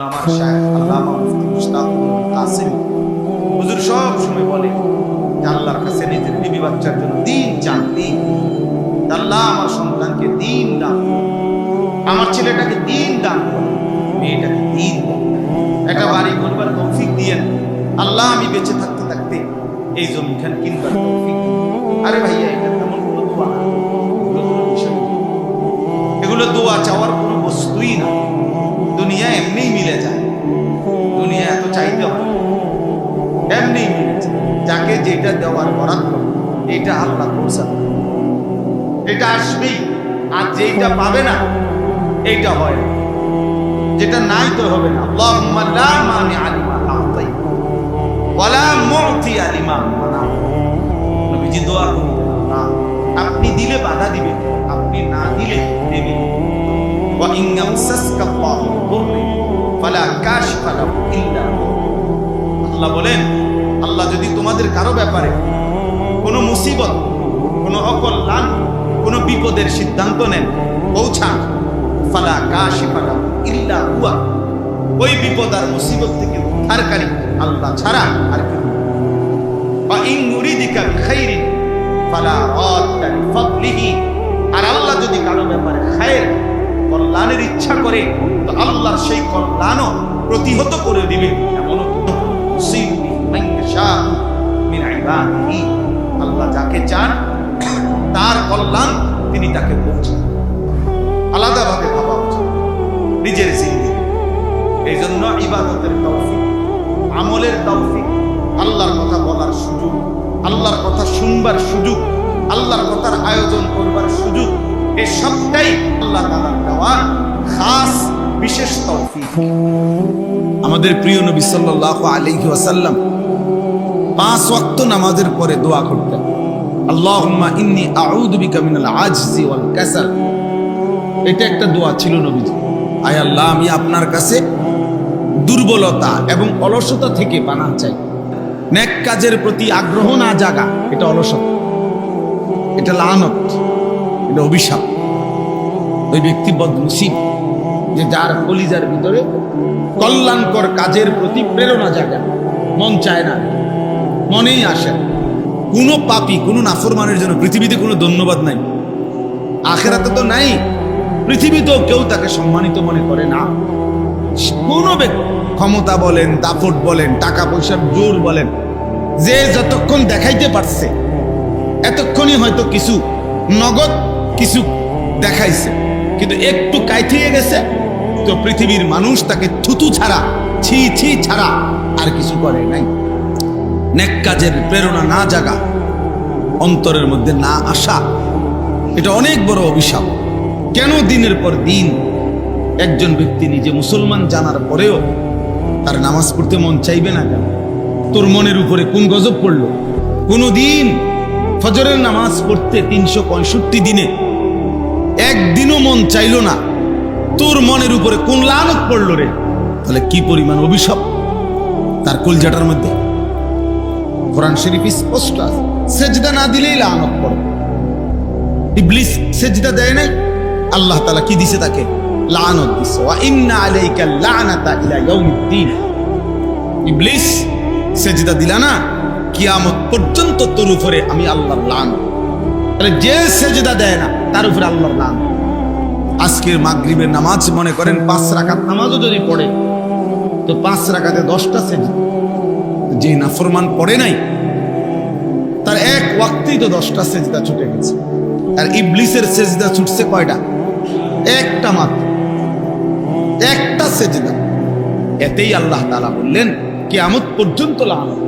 সব সময় বলে যে বাচ্চার দিন চান, দিন। আল্লাহ আমার সন্তানকে দিন দান আমার ছেলেটাকে দিন দান। মেয়েটাকে দিন। একটা বাড়ি করবার তৌফিক দিয়েন আল্লাহ আমি বেঁচে থাকতে থাকতে এই জমিখান কিনবার তৌফিক আরে ভাইয়া, এটা তেমন কোনো দোয়া। এগুলো দোয়া চাওয়ার কোনো বস্তুই না। যাকে যেটা দেওয়ার বরাদ্দ, এটা আল্লাহ পৌঁছাবে এটা আসবেই আর যেটা পাবে না, এইটা হয় যেটা নাই তো হবে না। আপনি দিলে বাধা দিবেন, আপনি না দিলে দেবেন। আল্লাহ বলেন আল্লাহ যদি তোমাদের কারও ব্যাপারে কোনো মুসিবত, কোনো অকল্যাণ, কোনো বিপদের সিদ্ধান্ত নেন, পৌঁছান। ফালা কাশি ফালা ইল্লা হুয়া। ওই বিপদ আর মুসিবত থেকে উদ্ধারকারী আল্লাহ ছাড়া আর কেউ বা খাইরি ফালা আর আল্লাহ যদি কারও ব্যাপারে খায়ের, কল্যাণের ইচ্ছা করে, তো সেই কল্যাণও প্রতিহত করে দিবে। এমন আল্লাহ যাকে চান, তার কল্যাণ তিনি তাকে পৌঁছান আলাদাভাবে ভাবা উচিত নিজের জিন্দি এই জন্য ইবাদতের তৌফিক, আমলের তৌফিক, আল্লাহর কথা বলার সুযোগ, আল্লাহর কথা শুনবার সুযোগ, আল্লাহর কথার আয়োজন করবার সুযোগ এই সবটাই আল্লাহ তাআলার দেওয়া খাস বিশেষ তৌফিক। আমাদের প্রিয় নবী সাল্লাল্লাহু আলাইহি ওয়াসাল্লাম পাঁচ ওয়াক্ত নামাজের পরে দোয়া করতেন আল্লাহুম্মা ইন্নী আউযু বিকা মিনাল আজজি ওয়াল কাসাল এটা একটা দোয়া ছিল নবীজি আয় আল্লাহ, আমি আপনার কাছে দুর্বলতা এবং অলসতা থেকে বানা চাই। নেক কাজের প্রতি আগ্রহ না জাগা, এটা অলসতা। এটা লানত, এটা অভিশাপ। ওই ব্যক্তি বদনসিব যে যার কলিজার ভিতরে কল্যাণকর কাজের প্রতি প্রেরণা জাগা। মন চায় না। মনেই আসে। কোনো পাপি, কোনো নাফরমানের জন্য পৃথিবীতে কোনো ধন্যবাদ নাই। আখেরাতে তো নাই। পৃথিবীতেও কেউ তাকে সম্মানিত মনে করে না। কোনো ব্যক্তি, ক্ষমতা বলেন, দাপট বলেন, টাকা পয়সার জোর বলেন, যে যতক্ষণ দেখাইতে পারছে, এতক্ষণই হয়তো কিছু নগদ কিছু দেখাইছে। কিন্তু একটু কাইথিয়ে গেছে, তো পৃথিবীর মানুষ তাকে থুতু ছাড়া, ছি ছি ছাড়া আর কিছু করে নাই। নেক কাজের প্রেরণা না জাগা, অন্তরের মধ্যে না আসা, এটা অনেক বড় অভিশাপ। কেন দিনের পর দিন একজন ব্যক্তি নিজে মুসলমান জানার পরেও তার নামাজ পড়তে মন চাইবে না কেন? তোর মনের উপরে কোন গজব পড়ল? কোনো দিন ফজরের নামাজ পড়তে তিনশো পঁয়ষট্টি দিনে একদিনও মন চাইলো না। তোর মনের উপরে কোন লানত পড়ল রে? তাহলে কি পরিমাণ অভিশাপ তার কলজাটার মধ্যে? কোরআন শরীফ স্পষ্ট আছে। সেজদা না দিলেই লানত পড়ে। ইবলিস সেজদা দেয় নাই, আল্লাহ তাআলা কি দিছে তাকে? লানত দিছে। ওয়া ইন্না আলাইকা লানাতা ইলা ইয়াউমিদ্দিন। ইবলিস সেজদা দিলা না, কিয়ামত পর্যন্ত তোর উপরে আমি আল্লাহর লানত। তাহলে যে সেজদা দেয় না, তার উপরে আল্লাহর লানত। আজকের মাগরিবের নামাজ মনে করেন পাঁচ রাকাত নামাজও যদি পড়ে, তো পাঁচ রাকাতে দশটা সেজদা। যে নাফরমান পড়ে নাই, তার এক ওয়াক্তেই তো দশটা সেজদা ছুটে গেছে। আর ইবলিসের সেজদা ছুটছে কয়টা? একটা মাত্র। একটা সেজদা। এতেই আল্লাহ তালা বললেন, কিয়ামত পর্যন্ত লানত